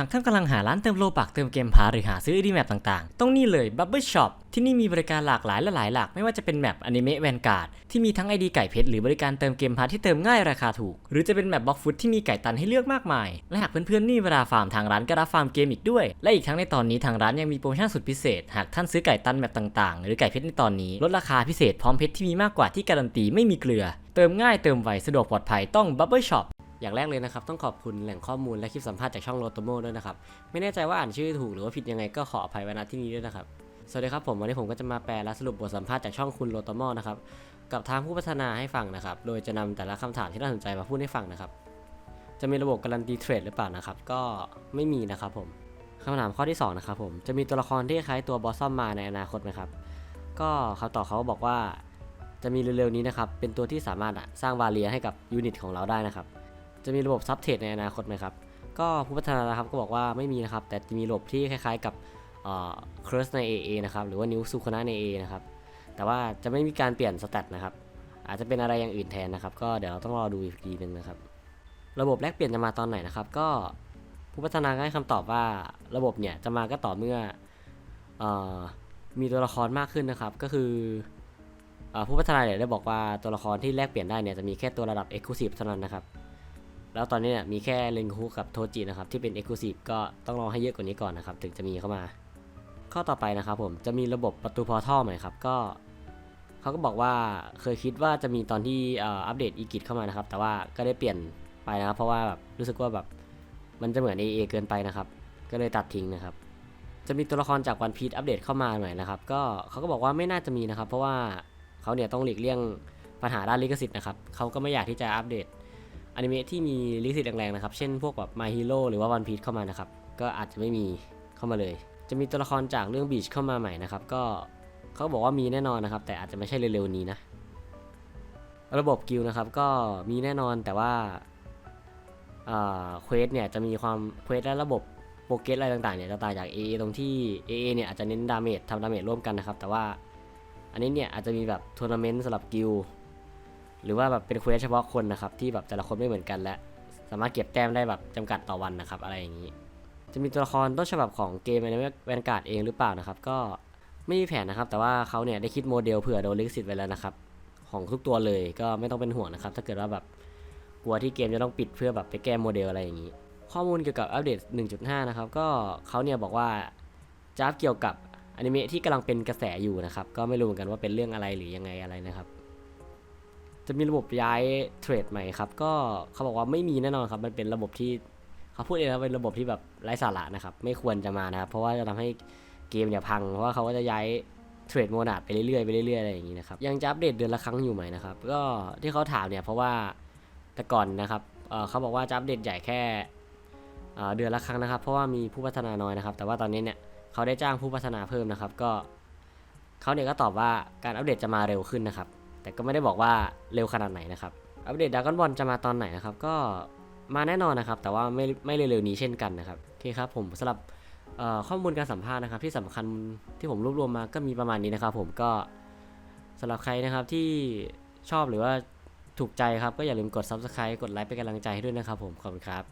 หากท่านกำลังหาร้านเติมโลบักเติมเกมพาหรือหาซื้อดีแมปต่างๆ ต้องนี่เลย Bubble Shop ที่นี่มีบริการหลากหลายและหลายหลากไม่ว่าจะเป็นแมปอนิเมะแวนการ์ดที่มีทั้ง ID ไก่เพชรหรือบริการเติมเกมพาทที่เติมง่ายราคาถูก หรือจะเป็นแมปบล็อกฟุตที่มีไก่ตันให้เลือกมากมาย และหากเพื่อนๆนี่เวลาฟาร์มทางร้านก็รับฟาร์มเกมอีกด้วย และอีกทั้งในตอนนี้ทางร้านยังมีโปรโมชั่นสุดพิเศษ หากท่านซื้อไก่ตันแมปต่างๆ หรือไก่เพชรในตอนนี้ลดราคาพิเศษพร้อมเพชรที่มีมากกว่าที่การันตีไม่มีเกลือ เติมง่ายเติมไวสะดวกปลอดภัยต้อง Bubble Shop อย่างแรกเลยนะครับ ต้องขอบคุณแหล่งข้อมูลและคลิปสัมภาษณ์จากช่องโรตโมด้วยนะครับ ไม่แน่ใจว่าอ่านชื่อถูกหรือว่าผิดยังไงก็ขออภัยไว้ณที่นี้ด้วยนะครับ สวัสดีครับผมวันนี้ผมก็จะมาแปลและสรุปบทสัมภาษณ์จากช่องคุณโรตโมนะครับกับทางผู้พัฒนาให้ฟังนะครับ โดยจะนำแต่ละคำถามที่น่าสนใจมาพูดให้ฟังนะครับ จะมีระบบการันตีเทรดหรือเปล่านะครับ ก็ไม่มีนะครับผมคำถามข้อที่สองนะครับผมจะมีตัวละครที่คล้ายตัวบอสซัมมาในอนาคตไหมครับก็คำตอบเขาบอกว่าจะมีเร็วๆนี้นะครับ เป็นตัวที่สามารถสร้างวาเลียให้กับยูนิตของเราได้นะครับ จะมีระบบซับเทรดในอนาคตไหมครับ ก็ผู้พัฒนานะครับก็บอกว่าไม่มีนะครับ แต่จะมีระบบที่คล้ายๆกับเอ่อคร์สใน AA นะครับ หรือว่านิ้วซูคนะใน AA นะครับ แต่ว่าจะไม่มีการเปลี่ยนสแตทนะครับ อาจจะเป็นอะไรอย่างอื่นแทนนะครับ ก็เดี๋ยวเราต้องรอดูอีกทีนึงนะครับ ระบบแลกเปลี่ยนจะมาตอนไหนนะครับ ก็ผู้พัฒนาให้คำตอบว่าระบบเนี่ยจะมาก็ต่อเมื่ออมีตัวละครมากขึ้นนะครับ ก็คือเอ่อผู้พัฒนาเนี่ยได้บอกว่าตัวละครที่แลกเปลี่ยนได้เนี่ยจะมีแค่ตัวระดับ Exclusive เท่านั้นนะครับ แล้วตอนนี้เนี่ยมีแค่เลนคูกับโทจินะครับที่เป็น Exclusive ก็ต้องรอให้เยอะกว่านี้ก่อนนะครับถึงจะมีเข้ามา ข้อต่อไปนะครับผมจะมีระบบประตูพอร์ทัลไหมครับก็เขาก็บอกว่าเคยคิดว่าจะมีตอนที่อัปเดตอีกิทเข้ามานะครับ แต่ว่าก็ได้เปลี่ยนไปนะครับ เพราะว่าแบบรู้สึกว่าแบบมันจะเหมือน AA เกินไปนะครับ ก็เลยตัดทิ้งนะครับ จะมีตัวละครจากวันพี e อัปเดตเข้ามาหน่อยนะครับ ก็เขาก็บอกว่าไม่น่าจะมีนะครับ เพราะว่าเขาเนี่ยต้องหลีกเลี่ยงปัญหาด้านลิขสิทธิ์นะครับเขาก็ไม่อยากที่จะอัปเดต อนิเมะที่มีลิขสิทธิ์แรงๆนะครับ เช่นพวกแบบ My Hero หรือว่า One Piece เข้ามานะครับ ก็อาจจะไม่มีเข้ามาเลย จะมีตัวละครจากเรื่อง Beach เข้ามาใหม่นะครับ ก็เขาบอกว่ามีแน่นอนนะครับ แต่อาจจะไม่ใช่เร็วๆนี้นะ ระบบกิลนะครับก็มีแน่นอนแต่ว่าเควสเนี่ยจะมีความเควสและระบบโปรเกสอะไรต่างๆเนี่ยจะต่างจาก AA ตรงที่ AA เนี่ยอาจจะเน้นดาเมจทำดาเมจร่วมกันนะครับ แต่ว่าอันนี้เนี่ยอาจจะมีแบบทัวร์นาเมนต์สำหรับกิล หรือว่าแบบเป็นเควสเฉพาะคนนะครับที่แบบแต่ละคนไม่เหมือนกันและ สามารถเก็บแต้มได้แบบจำกัดต่อวันนะครับอะไรอย่างนี้ จะมีตัวละครต้นฉบับของเกมในแวนการ์ดเองหรือเปล่านะครับ ก็ไม่มีแผนนะครับ แต่ว่าเขาเนี่ยได้คิดโมเดลเผื่อโดนลิขสิทธิ์ไว้แล้วนะครับของทุกตัวเลยก็ไม่ต้องเป็นห่วงนะครับ ถ้าเกิดว่าแบบกลัวที่เกมจะต้องปิดเพื่อแบบไปแก้โมเดลอะไรอย่างนี้ ข้อมูลเกี่ยวกับอัปเดต 1.5 นะครับ ก็เขาเนี่ยบอกว่าจะอัปเกี่ยวกับอนิเมะที่กำลังเป็นกระแสอยู่นะครับ ก็ไม่รู้เหมือนกันว่าเป็นเรื่องอะไรหรือยังไงอะไรนะครับ จะมีระบบย้ายเทรดใหม่ครับ ก็เขาบอกว่าไม่มีแน่นอนครับ มันเป็นระบบที่เขาพูดเองนะเป็นระบบที่แบบไร้สาระนะครับ ไม่ควรจะมานะครับ เพราะว่าจะทำให้เกมเนี่ยพัง เพราะว่าเขาก็จะย้ายเทรดโมนาดไปเรื่อยๆไปเรื่อยๆอะไรอย่างนี้นะครับ ยังจะอัปเดตเดือนละครั้งอยู่ไหมนะครับ ก็ที่เขาถามเนี่ยเพราะว่าแต่ก่อนนะครับเเขาบอกว่าจะอัปเดตใหญ่แค่เเดือนละครั้งนะครับ เพราะว่ามีผู้พัฒนาน้อยนะครับ แต่ว่าตอนนี้เนี่ยเขาได้จ้างผู้พัฒนาเพิ่มนะครับ ก็เขาเนี่ยก็ตอบว่าการอัปเดตจะมาเร็วขึ้นนะครับ แต่ก็ไม่ได้บอกว่าเร็วขนาดไหนนะครับ อัปเดตดากอนบอลจะมาตอนไหนนะครับ ก็มาแน่นอนนะครับ แต่ว่าไม่ไม่เร็วๆนี้เช่นกันนะครับโอเคครับผมสำหรับข้อมูลการสัมภาษณ์นะครับ ที่สำคัญที่ผมรวบรวมมาก็มีประมาณนี้นะครับ ผมก็สำหรับใครนะครับที่ชอบหรือว่าถูกใจครับก็อย่าลืมกด subscribe กดไลค์เป็นกำลังใจให้ด้วยนะครับผมขอบคุณครับ